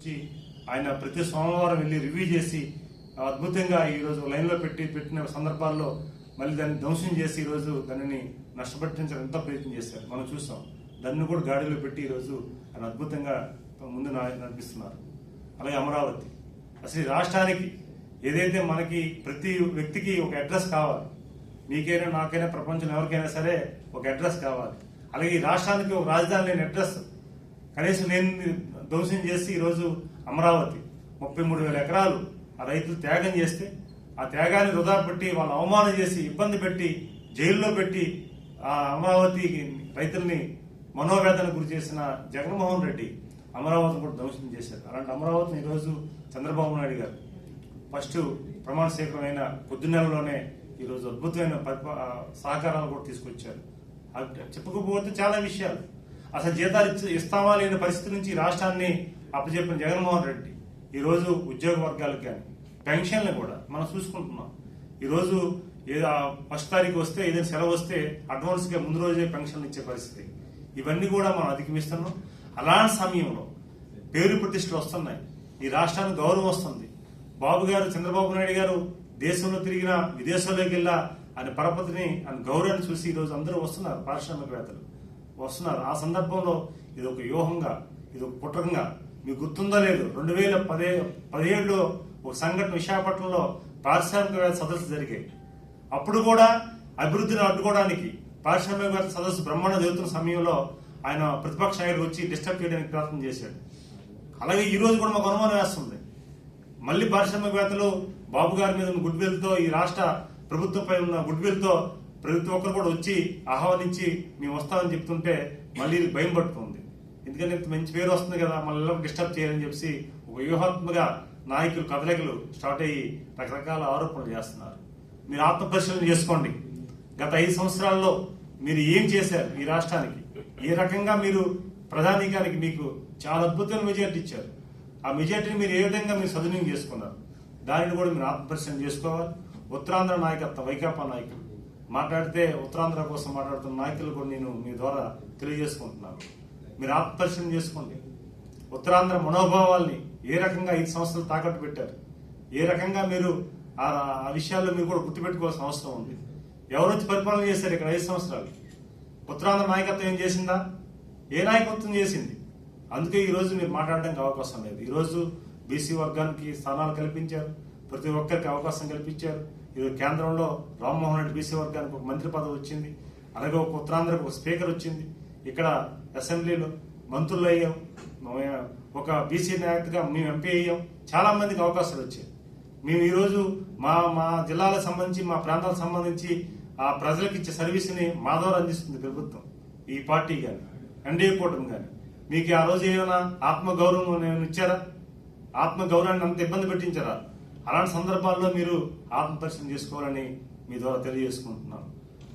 వచ్చి ఆయన ప్రతి సోమవారం వెళ్ళి రివ్యూ చేసి అద్భుతంగా ఈరోజు లైన్లో పెట్టి పెట్టిన సందర్భాల్లో మళ్ళీ దాన్ని ధ్వంసం చేసి ఈరోజు దానిని నష్టపట్టించడం ఎంతో ప్రయత్నం చేశారు. మనం చూసాం దాన్ని కూడా గాడిలో పెట్టి ఈరోజు ఆయన అద్భుతంగా ముందు నా- నడిపిస్తున్నారు. అలాగే అమరావతి. అసలు రాష్ట్రానికి ఏదైతే మనకి ప్రతి వ్యక్తికి ఒక అడ్రస్ కావాలి మీకైనా నాకైనా ప్రపంచంలో ఎవరికైనా సరే ఒక అడ్రస్ కావాలి. అలాగే ఈ రాష్ట్రానికి ఒక రాజధాని లేని అడ్రస్. కనీసం నేను ధ్వంసం చేసి ఈరోజు అమరావతి ముప్పై మూడు వేల ఎకరాలు ఆ రైతులు త్యాగం చేస్తే ఆ త్యాగాన్ని వృధా పెట్టి వాళ్ళని అవమానం చేసి ఇబ్బంది పెట్టి జైల్లో పెట్టి ఆ అమరావతి రైతుల్ని మనోవేదన గురి చేసిన జగన్మోహన్ రెడ్డి అమరావతిని కూడా ధ్వంసం చేశారు. అలాంటి అమరావతిని ఈరోజు చంద్రబాబు నాయుడు గారు ఫస్ట్ ప్రమాణ స్వీకారమైన కొద్ది నెలలోనే ఈరోజు అద్భుతమైన పరిపా సహకారాలు కూడా తీసుకొచ్చారు. అది చెప్పుకోకపోతే చాలా విషయాలు. అసలు జీతాలు ఇచ్చి- ఇస్తామా లేని పరిస్థితి నుంచి రాష్ట్రాన్ని అప్పచెప్పిన జగన్మోహన్ రెడ్డి ఈరోజు ఉద్యోగ వర్గాలకు కానీ పెన్షన్లు కూడా మనం చూసుకుంటున్నాం. ఈరోజు ఏదో ఫస్ట్ తారీఖు వస్తే ఏదైనా సెలవు వస్తే అడ్వాన్స్గా ముందు రోజే పెన్షన్లు ఇచ్చే పరిస్థితి. ఇవన్నీ కూడా మనం అధిగమిస్తున్నాం. అలాంటి సమయంలో పేరు ప్రతిష్టలు వస్తున్నాయి. ఈ రాష్ట్రానికి గౌరవం వస్తుంది. బాబు గారు చంద్రబాబు నాయుడు గారు దేశంలో తిరిగిన విదేశాల్లోకి వెళ్ళా అనే పరపతిని అని గౌరవాన్ని చూసి ఈ రోజు అందరూ వస్తున్నారు పారిశ్రామికవేత్తలు. వస్తున్నారు. ఆ సందర్భంలో ఇది ఒక వ్యూహంగా ఇది ఒక పుట్టకంగా మీకు గుర్తుందో లేదు రెండు వేల పదే పదిహేడులో ఒక సంఘటన విశాఖపట్నంలో పారిశ్రామికవేత్త సదస్సు జరిగాయి. అప్పుడు కూడా అభివృద్ధిని అడ్డుకోవడానికి పారిశ్రామికవేత్త సదస్సు బ్రహ్మాండ జరుగుతున్న సమయంలో ఆయన ప్రతిపక్ష నాయకుడు వచ్చి డిస్టర్బ్ చేయడానికి ప్రయత్నం చేశాడు. అలాగే ఈ రోజు కూడా మాకు అనుమానం వేస్తుంది. మళ్ళీ పారిశ్రామికవేత్తలు బాబు గారి మీద ఉన్న గుడ్ ఈ రాష్ట్ర ప్రభుత్వంపై ఉన్న గుడ్ ప్రతి ఒక్కరు కూడా వచ్చి ఆహ్వానించి మేము వస్తామని చెప్తుంటే మళ్ళీ ఇది భయం పట్టుకుంది. ఎందుకంటే ఇంత మంచి పేరు వస్తుంది కదా మళ్ళీ డిస్టర్బ్ చేయాలని చెప్పి ఒక వ్యూహాత్మక నాయకులు కదలికలు స్టార్ట్ అయ్యి రకరకాల ఆరోపణలు చేస్తున్నారు. మీరు ఆత్మపరిశీలన చేసుకోండి. గత ఐదు సంవత్సరాల్లో మీరు ఏం చేశారు ఈ రాష్ట్రానికి? ఏ రకంగా మీరు ప్రధానికానికి మీకు చాలా అద్భుతమైన మెజార్టీ ఇచ్చారు. ఆ మెజార్టీని మీరు ఏ విధంగా మీరు సద్వినియోగం చేసుకున్నారు? దానిని కూడా మీరు ఆత్మపరిశీలన చేసుకోవాలి. ఉత్తరాంధ్ర నాయకత్వం వైకాపా నాయకులు. మాట్లాడితే ఉత్తరాంధ్ర కోసం మాట్లాడుతున్న నాయకులు కూడా నేను మీ ద్వారా తెలియజేసుకుంటున్నాను. మీరు ఆత్మపరిశీలన చేసుకోండి. ఉత్తరాంధ్ర మనోభావాల్ని ఏ రకంగా ఐదు సంవత్సరాలు తాకట్టు పెట్టారు? ఏ రకంగా మీరు ఆ ఆ విషయాల్లో మీరు కూడా గుర్తుపెట్టుకోవాల్సిన అవసరం ఉంది. ఎవరు వచ్చి పరిపాలన చేశారు ఇక్కడ ఐదు సంవత్సరాలు? ఉత్తరాంధ్ర నాయకత్వం ఏం చేసిందా? ఏ నాయకత్వం చేసింది? అందుకే ఈరోజు మీరు మాట్లాడడానికి అవకాశం లేదు. ఈ రోజు బీసీ వర్గానికి స్థానాలు కల్పించారు. ప్రతి ఒక్కరికి అవకాశం కల్పించారు. ఈరోజు కేంద్రంలో రామ్మోహన్ రెడ్డి బీసీ వర్గానికి ఒక మంత్రి పదవి వచ్చింది. అలాగే ఒక ఉత్తరాంధ్రకు ఒక స్పీకర్ వచ్చింది. ఇక్కడ అసెంబ్లీలో మంత్రులు అయ్యాం. ఒక బీసీ నాయకుడిగా మేము ఎంపీ అయ్యాం. చాలా మందికి అవకాశాలు వచ్చాయి. మేము ఈరోజు మా మా జిల్లాలకు సంబంధించి మా ప్రాంతాలకు సంబంధించి ఆ ప్రజలకు ఇచ్చే సర్వీస్ని మా ద్వారా అందిస్తుంది ప్రభుత్వం. ఈ పార్టీ కానీ ఎన్డీఏ కూటమి కానీ మీకు ఆ రోజు ఏమైనా ఆత్మగౌరవం ఏమైనా ఇచ్చారా? ఆత్మగౌరవాన్ని అంత ఇబ్బంది పెట్టించారా? అలాంటి సందర్భాల్లో మీరు ఆత్మ చేసుకోవాలని మీ ద్వారా తెలియజేసుకుంటున్నాను.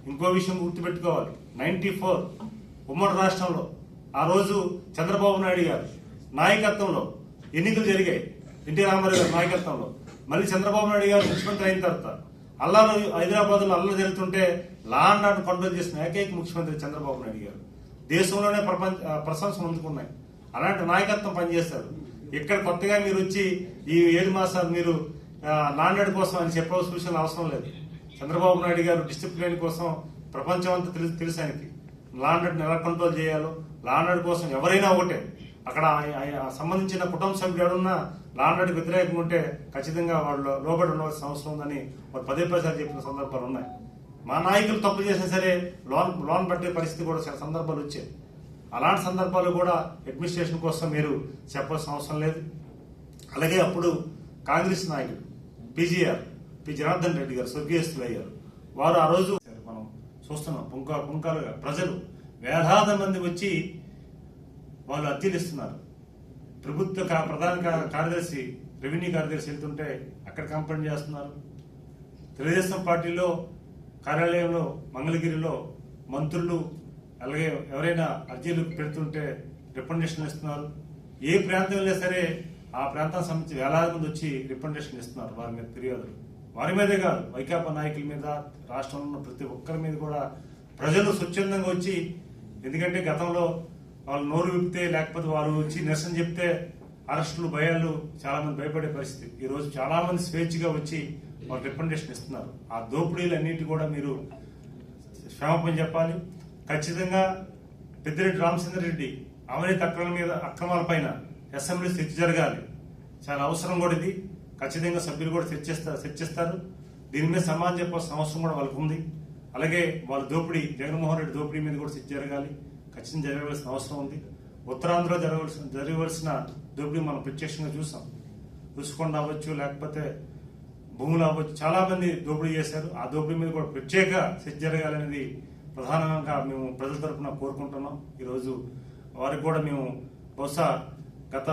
ఇంకో విషయం గుర్తుపెట్టుకోవాలి. నైన్టీ ఫోర్ ఉమ్మడి రాష్ట్రంలో ఆ రోజు చంద్రబాబు నాయుడు గారు నాయకత్వంలో ఎన్నికలు జరిగాయి. ఎన్టీ రామారావు గారి నాయకత్వంలో. మళ్ళీ చంద్రబాబు నాయుడు గారు ముఖ్యమంత్రి అయిన తర్వాత అల్లారు హైదరాబాద్లో అల్లరి జరుగుతుంటే లా అండ్ ఆర్డర్ కంట్రోల్ చేసిన ఏకైక ముఖ్యమంత్రి చంద్రబాబు నాయుడు గారు. దేశంలోనే ప్రపంచ ప్రశంసలు అందుకున్నాయి. అలాంటి నాయకత్వం పనిచేస్తారు ఇక్కడ కొత్తగా మీరు వచ్చి ఈ ఏడు మాసాలు మీరు నాణ్యత కోసం అని చెప్పవలసిన సూచనలు అవసరం లేదు. చంద్రబాబు నాయుడు గారు డిసిప్లిన్ కోసం ప్రపంచం అంతా తెలుసు తెలుసు ఆయనకి. లాండర్ని ఎలా కంట్రోల్ చేయాలో లాండర్ కోసం ఎవరైనా ఒకటే. అక్కడ సంబంధించిన కుటుంబ సభ్యులు ఎవరున్నా లాండెడ్కి వ్యతిరేకంగా ఉంటే ఖచ్చితంగా వాళ్ళు లోబడి ఉండవలసిన అవసరం ఉందని వాళ్ళు పదే పదేసారి చెప్పిన సందర్భాలు ఉన్నాయి. మా నాయకులు తప్పు చేసినా సరే లోన్ లోన్ పట్టే పరిస్థితి కూడా చాలా సందర్భాలు వచ్చాయి. అలాంటి సందర్భాలు కూడా అడ్మినిస్ట్రేషన్ కోసం మీరు చెప్పాల్సిన అవసరం లేదు. అలాగే అప్పుడు కాంగ్రెస్ నాయకుడు పీజీఆర్ పి జనార్దన్ రెడ్డి గారు స్వర్గీయస్తులు అయ్యారు. వారు ఆ రోజు మనం చూస్తున్నాం పుంకా పుంకాలుగా. ప్రజలు వేలాది మంది వచ్చి వాళ్ళు అద్దెలు ఇస్తున్నారు. ప్రభుత్వ కా- ప్రధాన కార్యదర్శి రెవెన్యూ కార్యదర్శి వెళ్తుంటే అక్కడ కంప్లైంట్ చేస్తున్నారు. తెలుగుదేశం పార్టీలో కార్యాలయంలో మంగళగిరిలో మంత్రులు అలాగే ఎవరైనా అర్జీలు పెడుతుంటే రికమెండేషన్ ఇస్తున్నారు. ఏ ప్రాంతం వెళ్ళినా సరే ఆ ప్రాంతానికి సంబంధించి వేలాది మంది వచ్చి రిప్రజెంటేషన్ ఇస్తున్నారు వారి మీద ఫిర్యాదులు. వారి మీదే కాదు వైకాపా నాయకుల మీద రాష్ట్రంలో ఉన్న ప్రతి ఒక్కరి మీద కూడా ప్రజలు స్వచ్ఛందంగా వచ్చి ఎందుకంటే గతంలో వాళ్ళు నోరు విప్పితే లేకపోతే వారు వచ్చి నిరసన చెప్తే అరెస్టులు భయాలు చాలా మంది భయపడే పరిస్థితి. ఈ రోజు చాలా మంది స్వేచ్ఛగా వచ్చి వారు రిప్రజెంటేషన్ ఇస్తున్నారు. ఆ దోపిడీలు అన్నిటి కూడా మీరు క్షమాపణ చెప్పాలి. ఖచ్చితంగా పెద్దిరెడ్డి రామచంద్రరెడ్డి అవినీతి అక్రమాల మీద అక్రమాల పైన అసెంబ్లీ చర్చ జరగాలి. చాలా అవసరం కూడా ఇది. ఖచ్చితంగా సభ్యులు కూడా చర్చిస్తారు చర్చిస్తారు దీని మీద సమాధానం చెప్పాల్సిన అవసరం కూడా వాళ్ళకు ఉంది. అలాగే వాళ్ళ దోపిడీ జగన్మోహన్ రెడ్డి దోపిడీ మీద కూడా చర్చ జరగాలి. ఖచ్చితంగా జరగవలసిన అవసరం ఉంది. ఉత్తరాంధ్రలో జరగవలసిన జరగవలసిన దోపిడీ మనం ప్రత్యక్షంగా చూసాం. రుసుకొండ అవ్వచ్చు లేకపోతే భూములు అవ్వచ్చు చాలామంది దోపిడీ చేశారు. ఆ దోపిడీ మీద కూడా ప్రత్యేక చర్చ జరగాలనేది ప్రధానంగా మేము ప్రజల తరఫున కోరుకుంటున్నాం. ఈరోజు వారికి కూడా మేము బహుశా గత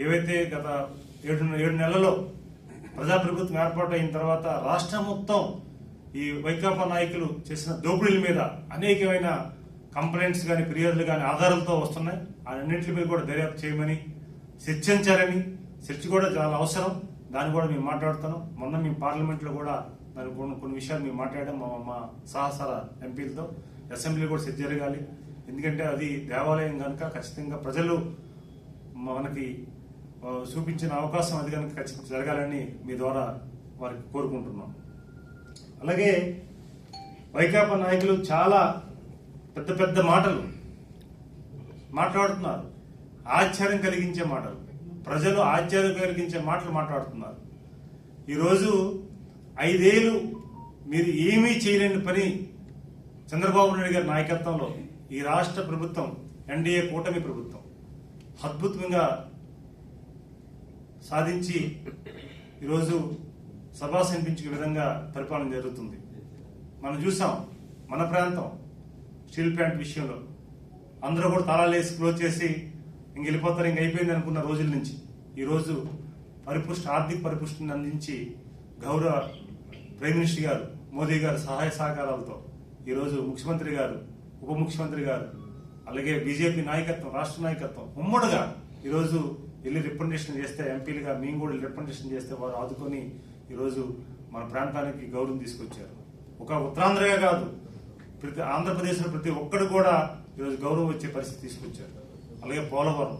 ఏవైతే గత ఏడు ఏడు నెలల్లో ప్రజాప్రభుత్వం ఏర్పాటు అయిన తర్వాత రాష్ట్రం మొత్తం ఈ వైకాపా నాయకులు చేసిన దోపిడీల మీద అనేకమైన కంప్లైంట్స్ కానీ ఫిర్యాదులు కానీ ఆధారాలతో వస్తున్నాయి. అన్నింటి మీద కూడా దర్యాప్తు చేయమని చర్చించారని చర్చ కూడా చాలా అవసరం. దాన్ని కూడా మేము మాట్లాడుతున్నాం. మొన్న మేము పార్లమెంట్లో కూడా దాని కొన్ని కొన్ని విషయాలు మేము మాట్లాడాం మా మా సహసార ఎంపీలతో. అసెంబ్లీ కూడా చర్చ జరగాలి. ఎందుకంటే అది దేవాలయం కనుక ఖచ్చితంగా ప్రజలు మనకి చూపించిన అవకాశం అది కనుక ఖచ్చితంగా జరగాలని మీ ద్వారా వారికి కోరుకుంటున్నాం. అలాగే వైకాపా నాయకులు చాలా పెద్ద పెద్ద మాటలు మాట్లాడుతున్నారు. ఆశ్చర్యం కలిగించే మాటలు. ప్రజలు ఆశ్చర్యం కలిగించే మాటలు మాట్లాడుతున్నారు. ఈరోజు ఐదేళ్ళు మీరు ఏమీ చేయలేని పని చంద్రబాబు నాయుడు గారి నాయకత్వంలో ఈ రాష్ట్ర ప్రభుత్వం ఎన్డీఏ కూటమి ప్రభుత్వం. అద్భుతంగా సాధించి ఈరోజు సభాస్ అనిపించే విధంగా పరిపాలన జరుగుతుంది. మనం చూసాం మన ప్రాంతం స్టీల్ ప్లాంట్ విషయంలో. అందరూ కూడా తాళాలేసి క్లోజ్ చేసి ఇంక వెళ్ళిపోతారు ఇంక అయిపోయింది అనుకున్న రోజుల నుంచి. ఈరోజు పరిపుష్టి ఆర్థిక పరిపుష్టిని అందించి గౌరవ ప్రైమ్ మినిస్టర్ గారు మోదీ గారు సహాయ సహకారాలతో ఈరోజు ముఖ్యమంత్రి గారు ఉప ముఖ్యమంత్రి గారు అలాగే బీజేపీ నాయకత్వం రాష్ట్ర నాయకత్వం ఉమ్మడిగా ఈరోజు వెళ్ళి రిప్రజెంటేషన్ చేస్తే ఎంపీలుగా మేము కూడా రిప్రజెంటేషన్ చేస్తే వారు ఆదుకొని ఈరోజు మన ప్రాంతానికి గౌరవం తీసుకొచ్చారు. ఒక ఉత్తరాంధ్రగా కాదు ప్రతి ఆంధ్రప్రదేశ్లో ప్రతి ఒక్కడు కూడా ఈరోజు గౌరవం వచ్చే పరిస్థితి తీసుకొచ్చారు. అలాగే పోలవరం.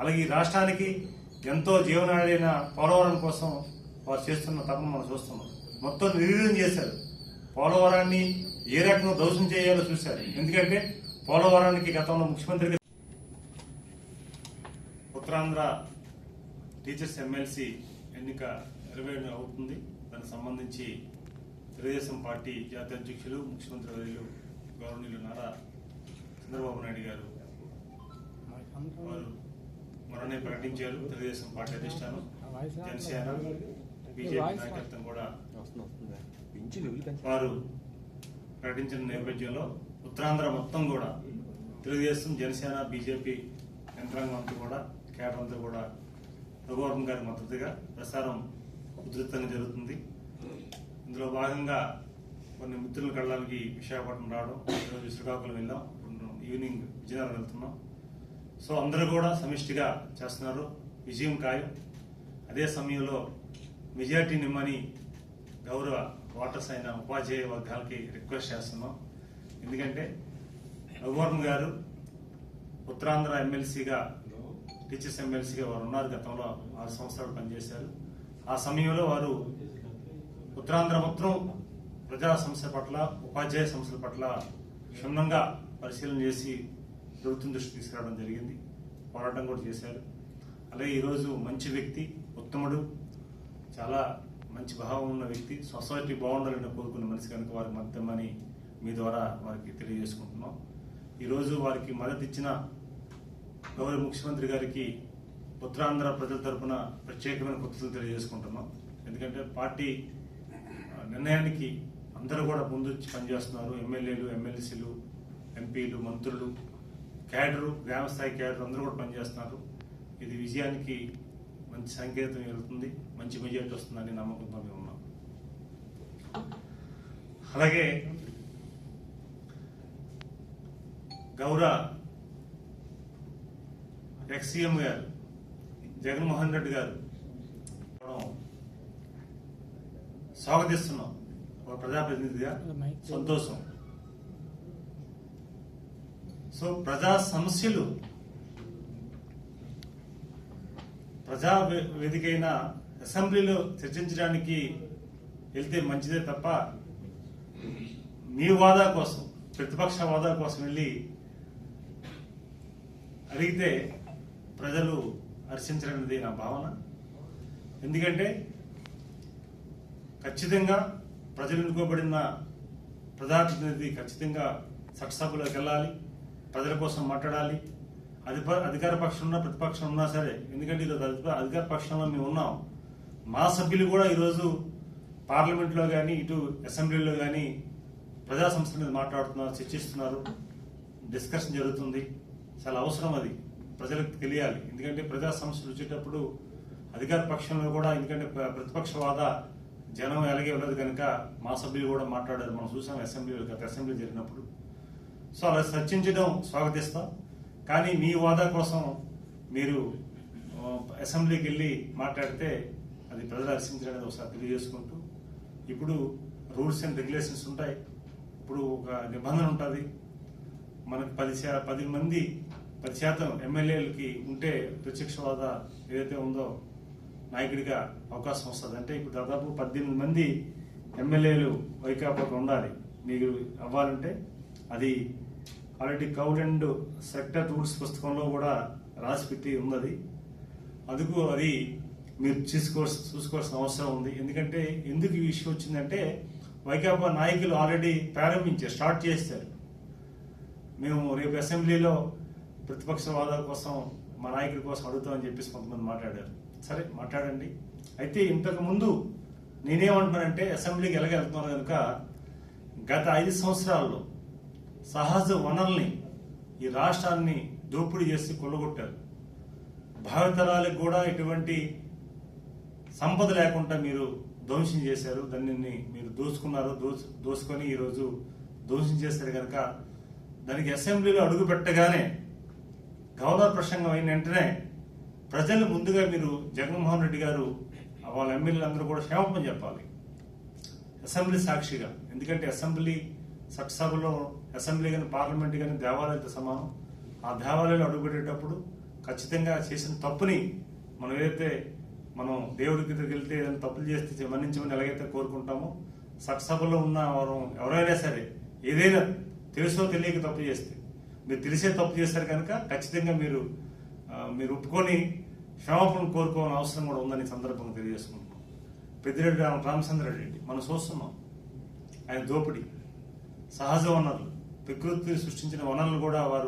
అలాగే ఈ రాష్ట్రానికి ఎంతో జీవనాడైన పోలవరం కోసం వారు చేస్తున్న తపన మనం చూస్తున్నాం. మొత్తం నిర్వీర్యం చేశారు. పోలవరాన్ని ఏ రకంగా దోషం చేయాలో చూశారు. ఎందుకంటే పోలవరానికి గతంలో ముఖ్యమంత్రి ఉత్తరాంధ్ర టీచర్స్ ఎమ్మెల్సీ ఎన్నిక ఇరవై అవుతుంది. దానికి సంబంధించి తెలుగుదేశం పార్టీ జాతీయ అధ్యక్షులు ముఖ్యమంత్రి వర్యులు గౌరవనీయులు నారా చంద్రబాబు నాయుడు గారు వారు మొన్ననే ప్రకటించారు. తెలుగుదేశం పార్టీ అధిష్టానం జనసేన బీజేపీ నాయకత్వం కూడా వారు ప్రకటించిన నేపథ్యంలో ఉత్తరాంధ్ర మొత్తం కూడా తెలుగుదేశం జనసేన బీజేపీ యంత్రాంగం అంతా కూడా కేటర్ అంతా కూడా రఘువరం గారి మద్దతుగా ప్రసారం ఉధృతంగా జరుగుతుంది. ఇందులో భాగంగా కొన్ని మిత్రుల కళ్ళకి విశాఖపట్నం రావడం ఈరోజు శ్రీకాకుళం వెళ్ళాం ఈవినింగ్ విజయనగరం వెళ్తున్నాం. సో అందరూ కూడా సమిష్టిగా చేస్తున్నారు. విజయం ఖాయం. అదే సమయంలో మెజార్టీ నిమ్మని గౌరవ ఓటర్స్ అయిన ఉపాధ్యాయ వర్గాలకి రిక్వెస్ట్ చేస్తున్నాం. ఎందుకంటే రఘువర్మ గారు ఉత్తరాంధ్ర ఎమ్మెల్సీగా టీచర్స్ ఎమ్మెల్సీగా వారు ఉన్నారు. గతంలో ఆరు సంవత్సరాలు పనిచేశారు. ఆ సమయంలో వారు ఉత్తరాంధ్ర మొత్తం ప్రజా సమస్య పట్ల ఉపాధ్యాయ సమస్యల పట్ల క్షుణ్ణంగా పరిశీలన చేసి ప్రభుత్వం దృష్టి తీసుకురావడం జరిగింది. పోరాటం కూడా చేశారు. అలాగే ఈరోజు మంచి వ్యక్తి ఉత్తముడు చాలా మంచి భావం ఉన్న వ్యక్తి సొసైటీ బాగుండాలని కోరుకున్న మనిషి కనుక వారికి మద్దమని మీ ద్వారా వారికి తెలియజేసుకుంటున్నాం. ఈరోజు వారికి మద్దతు ఇచ్చిన గౌరవ ముఖ్యమంత్రి గారికి ఉత్తరాంధ్ర ప్రజల తరపున ప్రత్యేకమైన కృతజ్ఞతలు తెలియజేసుకుంటున్నాం. ఎందుకంటే పార్టీ నిర్ణయానికి అందరూ కూడా ముందు వచ్చి పనిచేస్తున్నారు. ఎమ్మెల్యేలు ఎమ్మెల్సీలు ఎంపీలు మంత్రులు క్యాడరు గ్రామస్థాయి క్యాడర్ అందరూ కూడా పనిచేస్తున్నారు. ఇది విజయానికి మంచి సంకేతం వెళ్తుంది మంచి మెజార్టీ వస్తుందని నమ్మకంతో మేము ఉన్నాం. అలాగే గౌరవ ఎక్స్సీఎం గారు జగన్మోహన్ రెడ్డి గారు. మనం స్వాగతిస్తున్నాం ఒక ప్రజాప్రతినిధిగా. సంతోషం. సో ప్రజా సమస్యలు ప్రజా వేదికైన అసెంబ్లీలో చర్చించడానికి వెళ్తే మంచిదే తప్ప మీ వాదా కోసం ప్రతిపక్ష వాదా కోసం వెళ్ళి అడిగితే ప్రజలు హర్షించరనేది నా భావన. ఎందుకంటే ఖచ్చితంగా ప్రజలు ఎన్నుకోబడిన ప్రజాప్రతినిధి ఖచ్చితంగా చట్టసభలోకి వెళ్ళాలి ప్రజల కోసం మాట్లాడాలి. అధిప అధికార పక్షం ఉన్నా ప్రతిపక్షం ఉన్నా సరే ఎందుకంటే ఈరోజు అధికార పక్షంలో మేము ఉన్నాం. మా సభ్యులు కూడా ఈరోజు పార్లమెంట్లో కానీ ఇటు అసెంబ్లీలో కానీ ప్రజా సంస్థల మీద మాట్లాడుతున్నారు చర్చిస్తున్నారు. డిస్కషన్ జరుగుతుంది. చాలా అవసరం అది. ప్రజలకు తెలియాలి. ఎందుకంటే ప్రజా సమస్యలు వచ్చేటప్పుడు అధికార పక్షంలో కూడా ఎందుకంటే ప్ర- ప్రతిపక్ష జనం ఎలాగే ఉన్నది కనుక మా సభ్యులు కూడా మాట్లాడారు. మనం చూసాం అసెంబ్లీలో గత అసెంబ్లీ జరిగినప్పుడు. సో అలా చర్చించడం స్వాగతిస్తాం. కానీ మీ వాదా కోసం మీరు అసెంబ్లీకి వెళ్ళి మాట్లాడితే అది ప్రజలు హర్షించడానికి ఒకసారి తెలియజేసుకుంటూ ఇప్పుడు రూల్స్ అండ్ రెగ్యులేషన్స్ ఉంటాయి. ఇప్పుడు ఒక నిబంధన ఉంటుంది. మనకు పది శా పది మంది పది శాతం ఎమ్మెల్యేలకి ఉంటే ప్రత్యక్షవాద ఏదైతే ఉందో నాయకుడిగా అవకాశం వస్తుంది. అంటే ఇప్పుడు దాదాపు పద్దెనిమిది మంది ఎమ్మెల్యేలు వైకాపాకు ఉండాలి. మీరు అవ్వాలంటే అది ఆల్రెడీ కౌడ్ అండ్ సెక్టర్ రూల్స్ పుస్తకంలో కూడా రాసిపెట్టి ఉన్నది. అందుకు అది మీరు చూసుకోవాల్సి చూసుకోవాల్సిన అవసరం ఉంది. ఎందుకంటే ఎందుకు ఈ విషయం వచ్చిందంటే వైకాపా నాయకులు ఆల్రెడీ ప్రారంభించారు స్టార్ట్ చేస్తారు మేము రేపు అసెంబ్లీలో ప్రతిపక్ష వాదాల కోసం మా నాయకుడి కోసం అడుగుతామని చెప్పేసి కొంతమంది మాట్లాడారు. సరే మాట్లాడండి. అయితే ఇంతకు ముందు నేనేమంటున్నానంటే అసెంబ్లీకి ఎలాగెళ్తున్నాను కనుక గత ఐదు సంవత్సరాల్లో సహజ వనరుల్ని ఈ రాష్ట్రాన్ని దోపిడీ చేసి కొల్లగొట్టారు. భావితరాలకు కూడా ఎటువంటి సంపద లేకుండా మీరు ధ్వంసం చేశారు. దానిని మీరు దోచుకున్నారు దోచు దోచుకొని ఈరోజు ధ్వంసం చేశారు కనుక దానికి అసెంబ్లీలో అడుగు పెట్టగానే గవర్నర్ ప్రసంగం అయిన వెంటనే ప్రజలు ముందుగా మీరు జగన్మోహన్ రెడ్డి గారు వాళ్ళ ఎమ్మెల్యేలు అందరూ కూడా క్షేమపం చెప్పాలి. అసెంబ్లీ సాక్షిగా. ఎందుకంటే అసెంబ్లీ చట్టసభలో అసెంబ్లీ కానీ పార్లమెంట్ కానీ దేవాలయాలతో సమానం. ఆ దేవాలయాలు అడుగుపెట్టేటప్పుడు ఖచ్చితంగా చేసిన తప్పుని మనం ఏదైతే మనం దేవుడి దగ్గరికి వెళ్తే ఏదైనా తప్పులు చేస్తే మన్నించమని ఎలాగైతే కోరుకుంటామో చట్టసభలో ఉన్న వారు ఎవరైనా సరే ఏదైనా తెలుసో తెలియక తప్పు చేస్తే మీరు తెలిసే తప్పు చేస్తారు కనుక ఖచ్చితంగా మీరు మీరు ఒప్పుకొని క్షమాపణ కోరుకోవాలని అవసరం కూడా ఉందని సందర్భంగా తెలియజేసుకుంటున్నాం. పెద్దిరెడ్డి రామ రామచంద్రారెడ్డి మనం చూస్తున్నాం. ఆయన దోపిడీ సహజ వనరులు ప్రకృతి సృష్టించిన వనరులు కూడా వారు